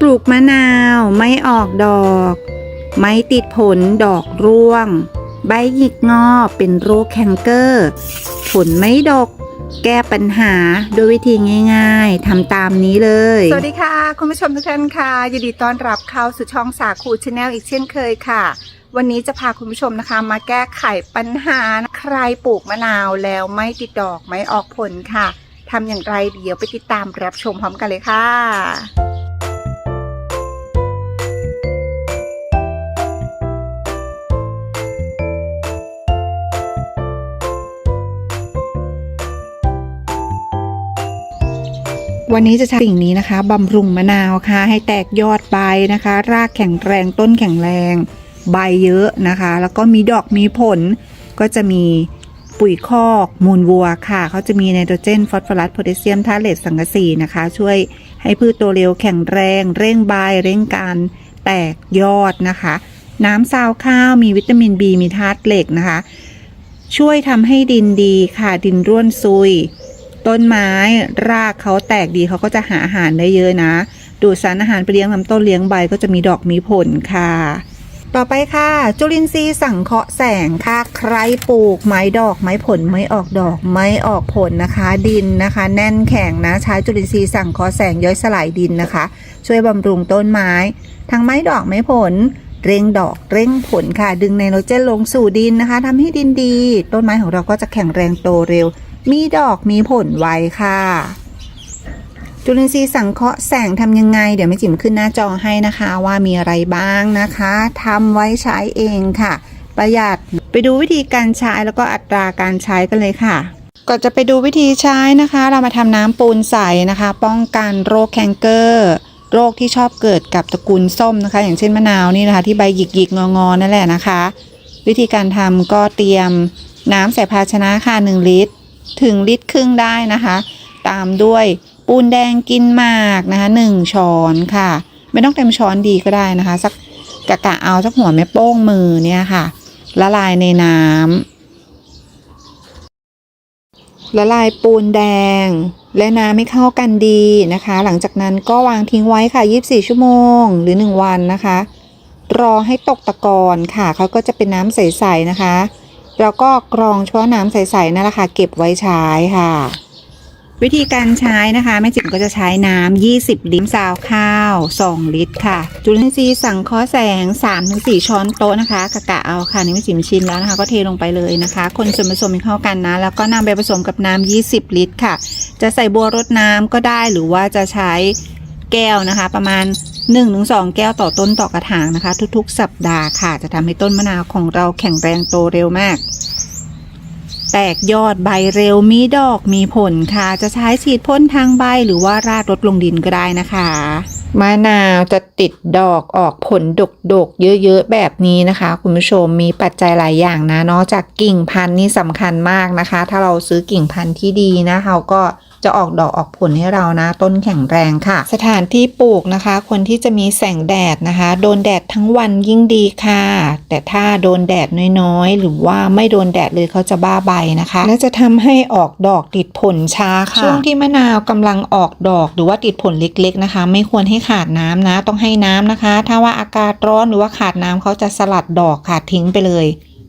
ปลูกมะนาวไม่ออกดอก ไม่ติดผลดอกร่วง ใบหยิกงอเป็นโรคแคนเกอร์ ผลไม่ดก แก้ปัญหาด้วยวิธีง่าย ๆทำตามนี้เลย สวัสดีค่ะ คุณผู้ชมทุกท่านค่ะยินดีต้อนรับเข้าสู่ช่องสาคูชาแนลอีกเช่นเคยค่ะ วันนี้จะพาคุณผู้ชมนะคะ มาแก้ไขปัญหาใครปลูกมะนาวแล้วไม่ติดดอกไม่ออกผลค่ะทำอย่างไรเดี๋ยวไปติดตามรับชมพร้อมกันเลยค่ะ วันนี้จะใช้สิ่งนี้นะคะบำรุงมะนาวค่ะ ให้แตกยอดใบนะคะ รากแข็งแรงต้นแข็งแรง ใบเยอะนะคะ แล้วก็มีดอกมีผล ก็จะมีปุ๋ยคอกมูลวัวค่ะ เขาจะมีไนโตรเจน ฟอสฟอรัสโพแทสเซียมธาตุเหล็กสังกะสีนะคะ ช่วยให้พืชโตเร็วแข็งแรง เร่งใบเร่งการแตกยอดนะคะ น้ำซาวข้าวมีวิตามิน B มีธาตุเหล็กนะคะ ช่วยทำให้ดินดีค่ะดินร่วนซุย ต้นไม้รากเขาแตกดีเขาก็จะหาอาหารได้เยอะนะ ดูดสารอาหารไปเลี้ยงลำต้นเลี้ยงใบก็จะมีดอกมีผลค่ะ ต่อไปค่ะ จุลินทรีย์สังเคราะห์แสงค่ะ ใครปลูกไม้ดอกไม้ผลไม่ออกดอกไม่ออกผลนะคะ ดินนะคะ แน่นแข็งนะ ใช้จุลินทรีย์สังเคราะห์แสงย่อยสลายดินนะคะ ช่วยบำรุงต้นไม้ ทั้งไม้ดอกไม้ผลเร่งดอกเร่งผลค่ะ ดึงไนโตรเจนลงสู่ดินนะคะทำให้ดินดี ต้นไม้ของเราก็จะแข็งแรงโตเร็ว มีดอกมีผลไวค่ะ จุลินทรีย์สังเคราะห์แสงทำยังไง เดี๋ยวแม่จิ๋มขึ้นหน้าจอให้นะคะ ว่ามีอะไรบ้างนะคะทำไว้ใช้เองค่ะ ประหยัดไปดูวิธีการใช้แล้วก็อัตราการใช้กันเลยค่ะก่อนจะไปดูวิธีใช้นะคะ เรามาทำน้ำปูนใสนะคะ ป้องกันโรคแคนเกอร์ โรคที่ชอบเกิดกับตระกูลส้มนะคะ อย่างเช่นมะนาวนี่นะคะ ที่ใบหยิกๆงอๆนั่นแหละนะคะ วิธีการทำก็เตรียมน้ำใส่ภาชนะค่ะ1ลิตร ถึงลิตรครึ่งได้นะคะ ตามด้วยปูนแดงกินหมากนะคะหนึ่งช้อนค่ะ ไม่ต้องเต็มช้อนดีก็ได้นะคะ สักกะกะเอาสักหัวแม่โป้งมือเนี่ยค่ะ ละลายในน้ำละลายปูนแดง และน้ำไม่เข้ากันดีนะคะ หลังจากนั้นก็วางทิ้งไว้ค่ะ 24 ชั่วโมงหรือ 1 วันนะคะ รอให้ตกตะกอนค่ะเขาก็จะเป็นน้ำใสๆนะคะ แล้วก็กรองเฉพาะน้ำใสๆนั่นแหละค่ะเก็บไว้ใช้ค่ะ วิธีการใช้นะคะแม่จิ๋มก็จะใช้น้ำ 20 ลิตรซาวข้าว 2 ลิตรค่ะ จุลินทรีย์สังเคราะห์แสง 3-4 ช้อนโต๊ะนะคะกะกะเอาค่ะนี่แม่จิ๋มชิมแล้วนะคะ ก็เทลงไปเลยนะคะ คนส่วนผสมให้เข้ากันนะ แล้วก็นำไปผสมกับน้ำ 20 ลิตรค่ะ จะใส่บัวรดน้ำก็ได้หรือว่าจะใช้ แก้วนะคะ ประมาณ 1-2 แก้วต่อต้นต่อกระถางนะคะ ทุกๆ สัปดาห์ค่ะ จะทำให้ต้นมะนาวของเราแข็งแรงโตเร็วมาก แตกยอดใบเร็วมีดอกมีผลค่ะ จะใช้ฉีดพ่นทางใบหรือว่าราดรดลงดินก็ได้นะคะมะนาวจะติดดอกออกผลดกดกเยอะๆแบบนี้นะคะ คุณผู้ชมมีปัจจัยหลายอย่างนะนอกจากกิ่งพันธุ์นี่สำคัญมากนะคะ ถ้าเราซื้อกิ่งพันธุ์ที่ดีนะเราก็ จะออกดอกออกผลให้เรานะ ต้นแข็งแรงค่ะ สถานที่ปลูกนะคะควรที่จะมีแสงแดดนะคะ โดนแดดทั้งวันยิ่งดีค่ะ แต่ถ้าโดนแดดน้อยๆ หรือว่าไม่โดนแดดเลยเขาจะบ้าใบนะคะ และจะทำให้ออกดอกติดผลช้าค่ะช่วงที่มะนาวกำลังออกดอกหรือว่าติดผลเล็กๆนะคะ ไม่ควรให้ขาดน้ำนะ ต้องให้น้ำนะคะ ถ้าว่าอากาศร้อนหรือว่าขาดน้ำเขาจะสลัดดอกขาดทิ้งไปเลย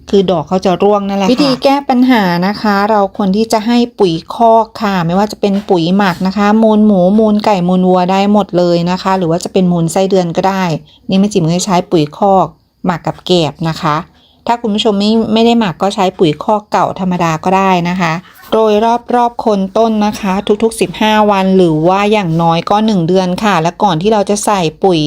คือดอกเขาจะร่วงนั่นแหละค่ะวิธีแก้ปัญหานะคะ เราควรที่จะให้ปุ๋ยคอกค่ะ ไม่ว่าจะเป็นปุ๋ยหมักนะคะ มูลหมูมูลไก่มูลวัวได้หมดเลยนะคะ หรือว่าจะเป็นมูลไส้เดือนก็ได้ นี่แม่จิ๋มก็ใช้ปุ๋ยคอกหมักกับแกบนะคะ ถ้าคุณผู้ชมไม่ไม่ได้หมักก็ใช้ปุ๋ยคอกเก่าธรรมดาก็ได้นะคะโรยรอบรอบๆโคนต้นนะคะ ทุกๆ 15 วันหรือว่าอย่างน้อยก็ 1 เดือนค่ะ และก่อนที่เราจะใส่ปุ๋ย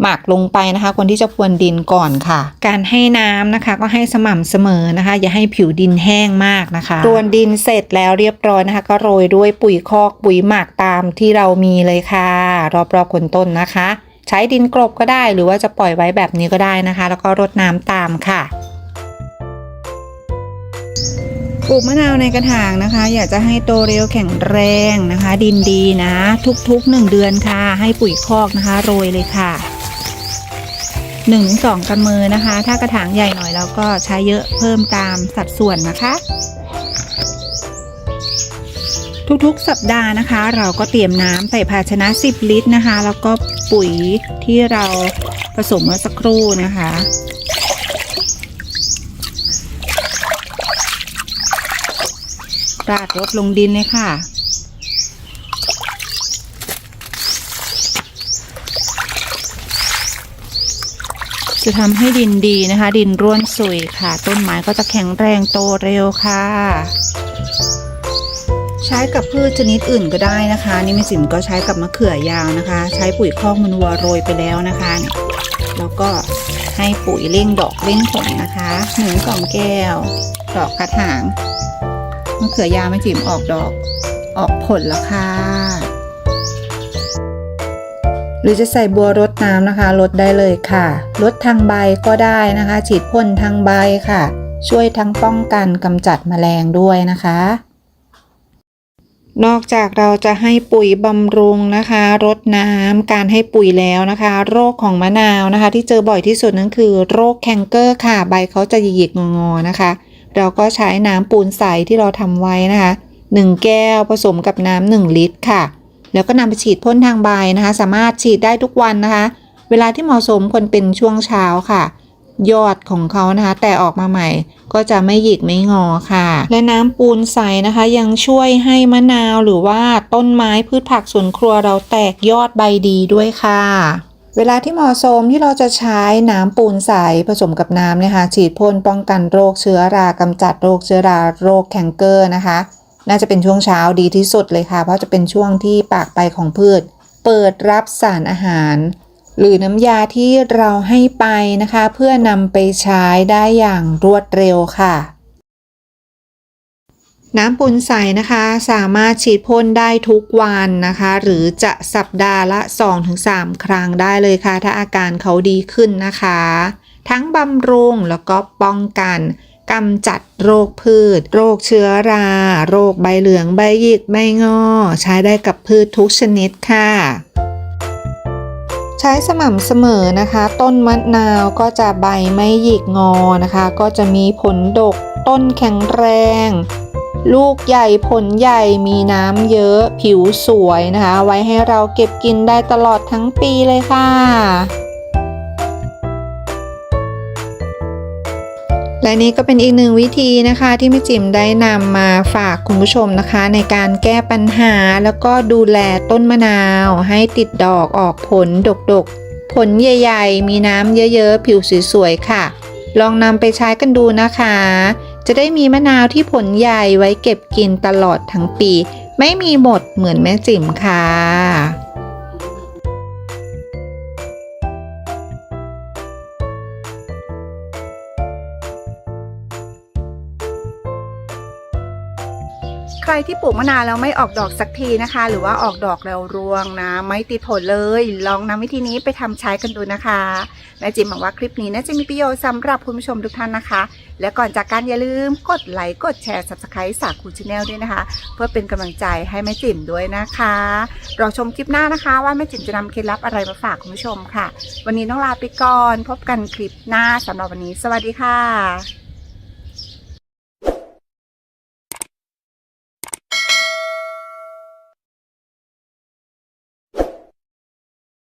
หมักลงไปนะคะควรที่จะพรวนดินก่อนค่ะ การให้น้ำนะคะก็ให้สม่ำเสมอนะคะ อย่าให้ผิวดินแห้งมากนะคะพรวนดินเสร็จแล้วเรียบร้อยนะคะ ก็โรยด้วยปุ๋ยคอกปุ๋ยหมักตามที่เรามีเลยค่ะ รอบๆโคนต้นนะคะ ใช้ดินกลบก็ได้หรือว่าจะปล่อยไว้แบบนี้ก็ได้นะคะ แล้วก็รดน้ำตามค่ะ ปลูกมะนาวในกระถางนะคะ อยากจะให้โตเร็วแข็งแรงนะคะ ดินดีนะ ทุกๆ1เดือนค่ะ ให้ปุ๋ยคอกนะคะ โรยเลยค่ะ1นถึงสกำมือนะคะ ถ้ากระถางใหญ่หน่อยเราก็ใช้เยอะเพิ่มตามสัดส่วนนะคะ ทุกๆสัปดาห์นะคะ เราก็เตรียมน้ำใส่ภาชนะ 10 ลิตรนะคะ แล้วก็ปุ๋ยที่เราผสมเมื่อสักครู่นะคะ ราดรดลงดินเลยค่ะ จะทำให้ดินดีนะคะ ดินร่วนสุยค่ะ ต้นไม้ก็จะแข็งแรงโตเร็วค่ะ ใช้กับพืชชนิดอื่นก็ได้นะคะ นี่ม่จิ๋มก็ใช้กับมะเขือยาวนะคะ ใช้ปุ๋ยคอกมันวัวโรยไปแล้วนะคะ แล้วก็ให้ปุ๋ยเร่งดอกเร่งผลนะคะหนึ่งสองแก้ว ดอกกระถาง มะเขือยาวม่จิ๋มออกดอก ออกผลแล้วค่ะ หรือจะใส่บัวรดน้ำนะคะลดได้เลยค่ะลดทางใบก็ได้นะคะ ฉีดพ่นทางใบค่ะ ช่วยทั้งป้องกันกำจัดแมลงด้วยนะคะ นอกจากเราจะให้ปุ๋ยบำรุงนะคะรดน้ำการให้ปุ๋ยแล้วนะคะ โรคของมะนาวนะคะ ที่เจอบ่อยที่สุดนั่นคือ โรคแคนเกอร์ค่ะ ใบเขาจะหยิกๆงอๆนะคะ เราก็ใช้น้ำปูนใสที่เราทำไว้นะคะ1 แก้วผสมกับน้ำ1ลิตรค่ะ แล้วก็นำไปฉีดพ่นทางใบนะคะ สามารถฉีดได้ทุกวันนะคะ เวลาที่เหมาะสมควรเป็นช่วงเช้าค่ะ ยอดของเขานะคะ แต่ออกมาใหม่ก็จะไม่หยิกไม่งอค่ะ และน้ำปูนใสนะคะ ยังช่วยให้มะนาวหรือว่าต้นไม้พืชผักสวนครัวเราแตกยอดใบดีด้วยค่ะ เวลาที่เหมาะสมที่เราจะใช้น้ำปูนใสผสมกับน้ำเนี่ยค่ะฉีดพ่นป้องกันโรคเชื้อรากำจัดโรคเชื้อราโรคแคนเกอร์นะคะ น่าจะเป็นช่วงเช้าดีที่สุดเลยค่ะ เพราะจะเป็นช่วงที่ปากไปของพืช เปิดรับสารอาหาร หรือน้ำยาที่เราให้ไปนะคะ เพื่อนำไปใช้ได้อย่างรวดเร็วค่ะ น้ำปูนใสนะคะ สามารถฉีดพ่นได้ทุกวันนะคะ หรือจะสัปดาห์ละ 2-3 ครั้งได้เลยค่ะ ถ้าอาการเขาดีขึ้นนะคะ ทั้งบำรุงแล้วก็ป้องกันกำจัดโรคพืช โรคเชื้อรา โรคใบเหลืองใบหยิกใบงอ ใช้ได้กับพืชทุกชนิดค่ะ ใช้สม่ำเสมอนะคะ ต้นมะนาวก็จะใบไม่หยิกงอนะคะ ก็จะมีผลดกต้นแข็งแรง ลูกใหญ่ผลใหญ่มีน้ำเยอะผิวสวยนะคะ ไว้ให้เราเก็บกินได้ตลอดทั้งปีเลยค่ะ และนี่ก็เป็นอีกหนึ่งวิธีนะคะที่แม่จิ๋มได้นำมาฝากคุณผู้ชมนะคะ ในการแก้ปัญหาแล้วก็ดูแลต้นมะนาว ให้ติดดอกออกผลดกๆ ผลใหญ่ ๆ มีน้ำเยอะๆ ผิวสวยๆค่ะ ลองนำไปใช้กันดูนะคะ จะได้มีมะนาวที่ผลใหญ่ไว้เก็บกินตลอดทั้งปี ไม่มีหมดเหมือนแม่จิ๋มค่ะ รที่ปลูกมะนาวแล้วไม่ออกดอกสักทีนะคะ หรือว่าออกดอกแล้วร่วงนะ ไม่ติดผลเลย ลองนำวิธีนี้ไปทำใช้กันดูนะคะแม่จิมหวังว่าคลิปนี้น่าจะมีประโยชน์สำหรับคุณผู้ชมทุกท่านนะคะ และก่อนจากการอย่าลืมกดไลค์กดแชร์ subscribe สาคูชาแนลด้วยนะคะ เพื่อเป็นกำลังใจให้แม่จิ๋มด้วยนะคะรอชมคลิปหน้านะคะว่าแม่จิ๋มจะนำเคล็ดลับอะไรมาฝากคุณผู้ชมค่ะ วันนี้ต้องลาไปก่อนพบกันคลิปหน้าสำหรับวันนี้ สวัสดีค่ะ